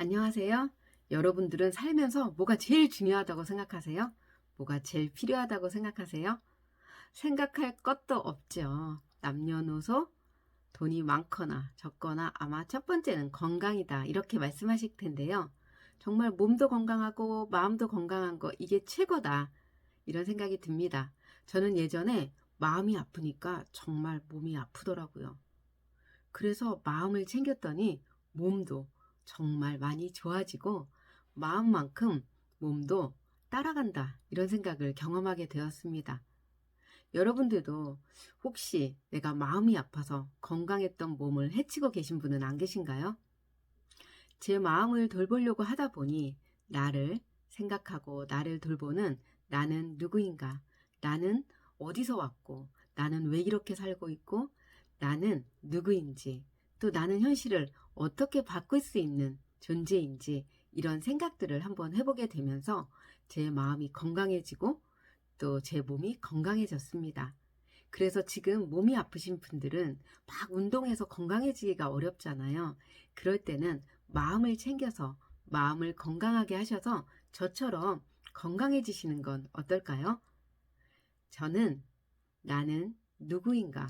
안녕하세요. 여러분들은 살면서 뭐가 제일 중요하다고 생각하세요? 뭐가 제일 필요하다고 생각하세요? 생각할 것도 없죠. 남녀노소, 돈이 많거나 적거나 아마 첫 번째는 건강이다. 이렇게 말씀하실 텐데요. 정말 몸도 건강하고 마음도 건강한 거 이게 최고다. 이런 생각이 듭니다. 저는 예전에 마음이 아프니까 정말 몸이 아프더라고요. 그래서 마음을 챙겼더니 몸도 정말 많이 좋아지고 마음만큼 몸도 따라간다. 이런 생각을 경험하게 되었습니다. 여러분들도 혹시 내가 마음이 아파서 건강했던 몸을 해치고 계신 분은 안 계신가요? 제 마음을 돌보려고 하다 보니 나를 생각하고 나를 돌보는 나는 누구인가? 나는 어디서 왔고, 나는 왜 이렇게 살고 있고, 나는 누구인지, 또 나는 현실을 어떻게 바꿀 수 있는 존재인지, 이런 생각들을 한번 해보게 되면서 제 마음이 건강해지고, 또 제 몸이 건강해졌습니다. 그래서 지금 몸이 아프신 분들은 막 운동해서 건강해지기가 어렵잖아요. 그럴 때는 마음을 챙겨서 마음을 건강하게 하셔서 저처럼 건강해지시는 건 어떨까요? 저는 나는 누구인가?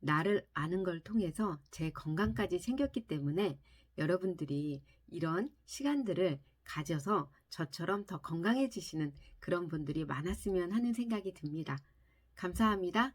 나를 아는 걸 통해서 제 건강까지 챙겼기 때문에 여러분들이 이런 시간들을 가져서 저처럼 더 건강해지시는 그런 분들이 많았으면 하는 생각이 듭니다. 감사합니다.